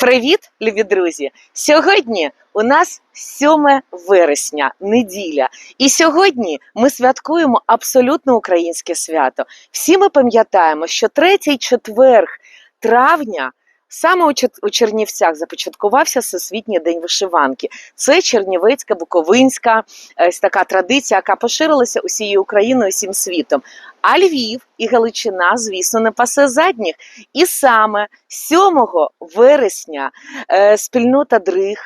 Привіт, любі друзі! Сьогодні у нас 7 вересня, неділя. І сьогодні ми святкуємо абсолютно українське свято. Всі ми пам'ятаємо, що третій четверг травня. Саме у Чер- Чернівцях започаткувався Всесвітній день вишиванки. Це Чернівецька, Буковинська е, ось така традиція, яка поширилася усією Україною, усім світом. А Львів і Галичина, звісно, не пасе задніх. І саме 7 вересня е, спільнота Дриг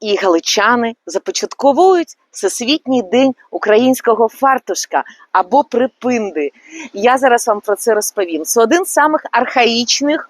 і галичани започатковують Всесвітній день українського фартушка або припинди. Я зараз вам про це розповім. Це один з самих архаїчних.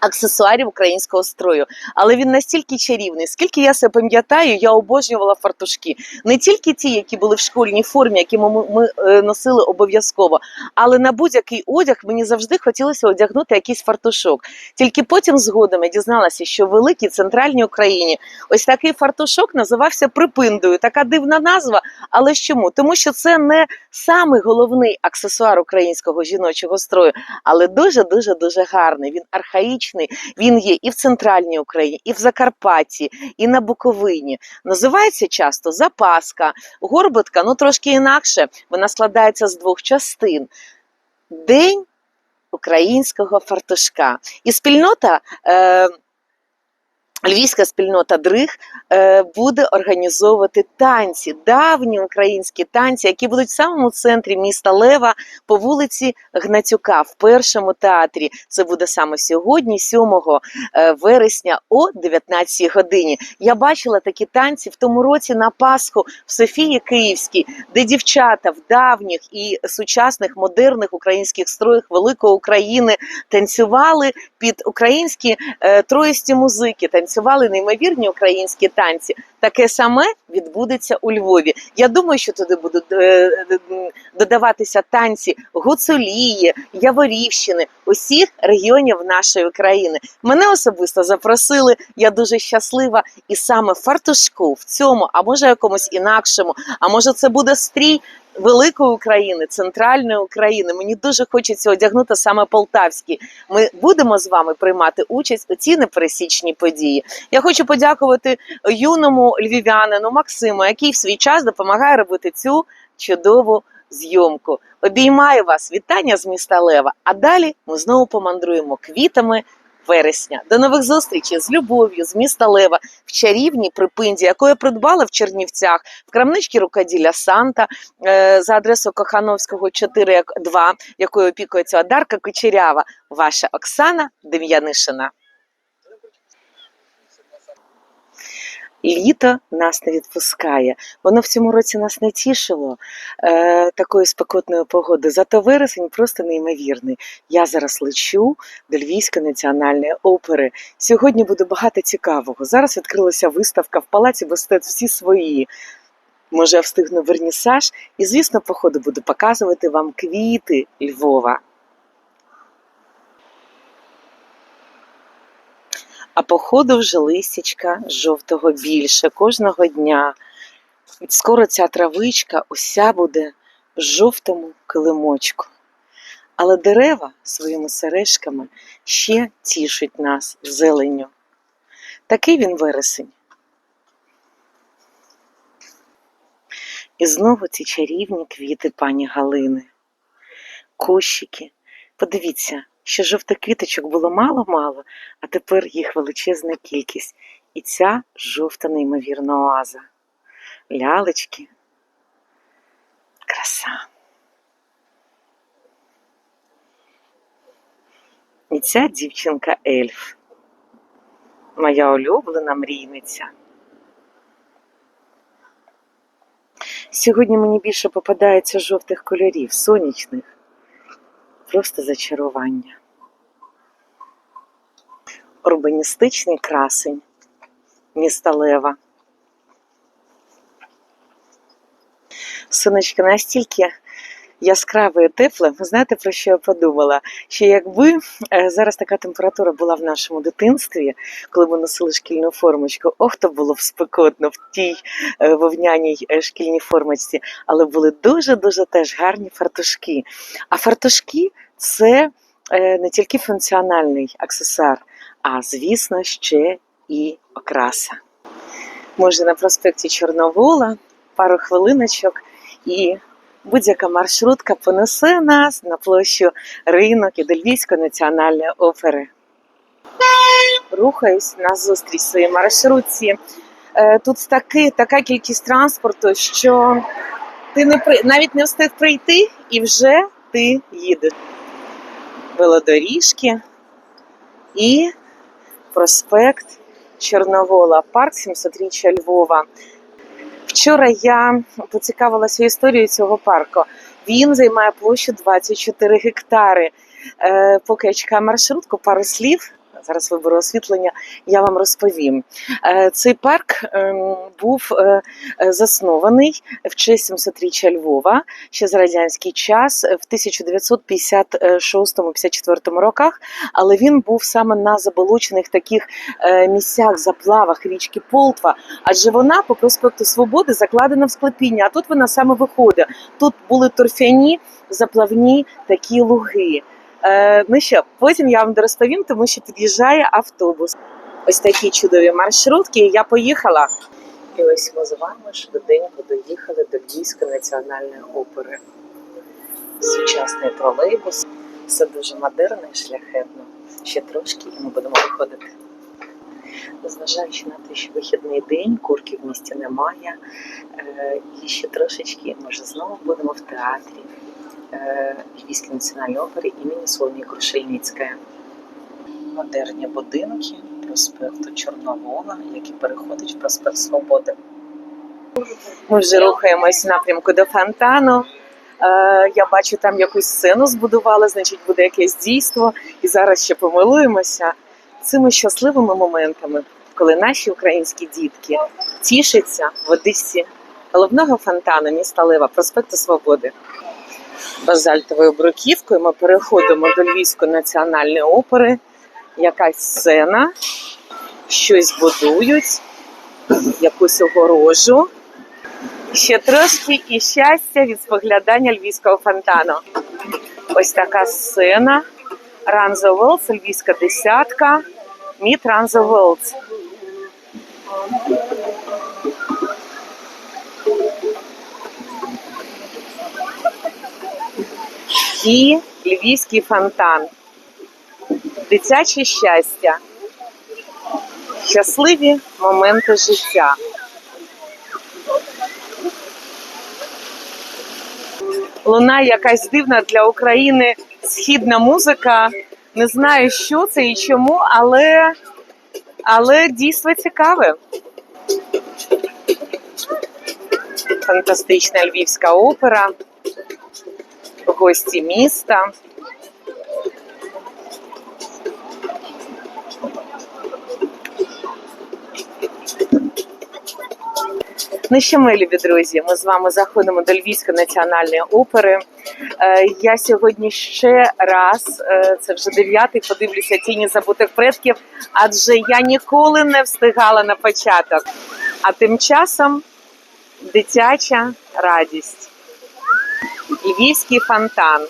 Аксесуарів українського строю, але він настільки чарівний. Скільки я себе пам'ятаю, я обожнювала фартушки. Не тільки ті, які були в школьній формі, які ми, ми е, носили обов'язково, але на будь-який одяг мені завжди хотілося одягнути якийсь фартушок. Тільки потім згодом я дізналася, що в великій центральній Україні ось такий фартушок називався припиндою. Така дивна назва. Але чому? Тому що це не самий головний аксесуар українського жіночого строю, але дуже дуже дуже гарний. Він архаїчний. Він є і в центральній Україні, і в Закарпатті, і на Буковині. Називається часто запаска, горбатка, ну трошки інакше. Вона складається з двох частин. День українського фартушка. І спільнота. Е, Львівська спільнота Дриг е, буде організовувати танці, давні українські танці, які будуть в самому центрі міста Лева по вулиці Гнатюка в першому театрі. Це буде саме сьогодні, 7 е, вересня о 19 годині. Я бачила такі танці в тому році на Пасху в Софії Київській, де дівчата в давніх і сучасних модерних українських строях великої України танцювали під українські е, троїсті музики, танцювали неймовірні українські танці. Таке саме відбудеться у Львові. Я думаю, що туди будуть е, е, додаватися танці Гуцулії, Яворівщини, усіх регіонів нашої країни. Мене особисто запросили. Я дуже щаслива, і саме фартушку в цьому, а може якомусь інакшому, а може це буде стрій великої України, центральної України. Мені дуже хочеться одягнути саме полтавський. Ми будемо з вами приймати участь у цій непересічній події. Я хочу подякувати юному львів'янину Максиму, який в свій час допомагає робити цю чудову зйомку. Обіймаю вас, вітання з міста Лева. А далі ми знову помандруємо квітами. Вересня до нових зустрічей з любов'ю з міста Лева в чарівній припинді, яку я придбала в Чернівцях в крамничці рукоділля Санта е, за адресою Кохановського 4 2, якою опікується Одарка Кучерява. Ваша Оксана Дем'янишина. Літо нас не відпускає. Воно в цьому році нас не тішило е, такою спекотною погодою. Зато вересень просто неймовірний. Я зараз лечу до Львівської національної опери. Сьогодні буде багато цікавого. Зараз відкрилася виставка в палаці мистецтв всі свої. Може, я встигну вернісаж, і, звісно, по ходу буду показувати вам квіти Львова. А по ходу вже листячка жовтого більше кожного дня. Скоро ця травичка уся буде в жовтому килимочку. Але дерева своїми сережками ще тішать нас зеленню. Такий він вересень. І знову ці чарівні квіти пані Галини. Кущики. Подивіться, що жовтих квіточок було мало-мало, а тепер їх величезна кількість. І ця жовта неймовірна оаза. Лялечки. Краса. І ця дівчинка ельф. Моя улюблена мрійниця. Сьогодні мені більше попадається жовтих кольорів, сонячних. Просто зачарування. Урбаністичний красень міста Лева. Сонечко настільки яскраве тепле. Ви знаєте, про що я подумала? Що якби е, зараз така температура була в нашому дитинстві, коли ми носили шкільну формочку, ох, то було б спекотно в тій е, вовняній е, шкільній формочці, але були дуже-дуже теж гарні фартушки. А фартушки це не тільки функціональний аксесуар, а звісно, ще і окраса. Ми вже на проспекті Чорновола, пару хвилиночок, і будь-яка маршрутка понесе нас на площу ринок і Львівської національної опери. Рухаюсь на зустріч своїй маршрутці. Е, Тут таки, така кількість транспорту, що ти не при... навіть не встиг прийти, і вже ти їдеш. Велодоріжки і проспект Чорновола, парк 700-річчя Львова. Вчора я поцікавилася історією цього парку. Він займає площу 24 гектари. Е, поки я чекаю маршрутку, пару слів. Зараз виберу освітлення, я вам розповім. Е, Цей парк ем, був е, е, заснований в честь 700-річчя Львова ще за радянський час в 1956-54 роках, але він був саме на заболочених таких місцях, заплавах річки Полтва, адже вона по проспекту Свободи закладена в склепіння, а тут вона саме виходить. Тут були торфяні заплавні такі луги. Е, ну що, потім я вам розповім, тому що під'їжджає автобус. Ось такі чудові маршрутки. Я поїхала. І ось ми з вами швиденько доїхали до Львівської національної опери. Сучасний тролейбус. Все дуже модерно і шляхетно. Ще трошки, і ми будемо виходити. Незважаючи на те, що вихідний день, курки в місті немає. е, І ще трошечки, ми вже знову будемо в театрі е, Львівської національної опери імені Соломії Крушельницької. Модерні будинки проспекту Чорновола, який переходить в проспект Свободи. Ми вже рухаємось в напрямку до фонтану. Е, я бачу, там якусь сцену збудували, значить, буде якесь дійство. І зараз ще помилуємося цими щасливими моментами, коли наші українські дітки тішаться в водичці головного фонтану міста Лева, проспекту Свободи. Базальтовою бруківкою ми переходимо до Львівської національної опери. Якась сцена, щось будують, якусь огорожу. Ще трошки і щастя від споглядання львівського фонтану. Ось така сцена. Ранзо Велс, львівська десятка. Міт Ранзо Велс. І львівський фонтан. Дитяче щастя. Щасливі моменти життя. Лунає якась дивна для України східна музика. Не знаю, що це і чому, але, але дійство цікаве. Фантастична львівська опера, гості міста. Ну що, ми, любі друзі, ми з вами заходимо до Львівської національної опери. Е, Я сьогодні ще раз, е, це вже дев'ятий, подивлюся тіні забутих предків, адже я ніколи не встигала на початок. А тим часом дитяча радість. Львівський фонтан.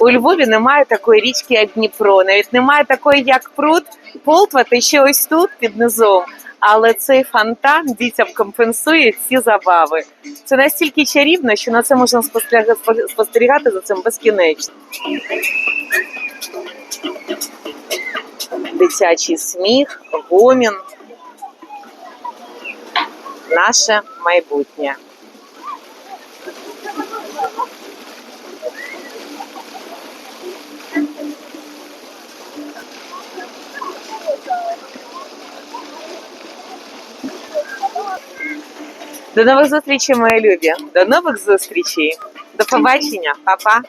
У Львові немає такої річки, як Дніпро, навіть немає такої, як пруд Полтва, та ще ось тут під низом. Але цей фонтан дітям компенсує ці забави. Це настільки чарівно, що на це можна спостерігати, за цим безкінечно. Дитячий сміх, гомін. Наше майбутнє. До нових зустрічей, мої любі. До нових зустрічей. До побачення, Па-па.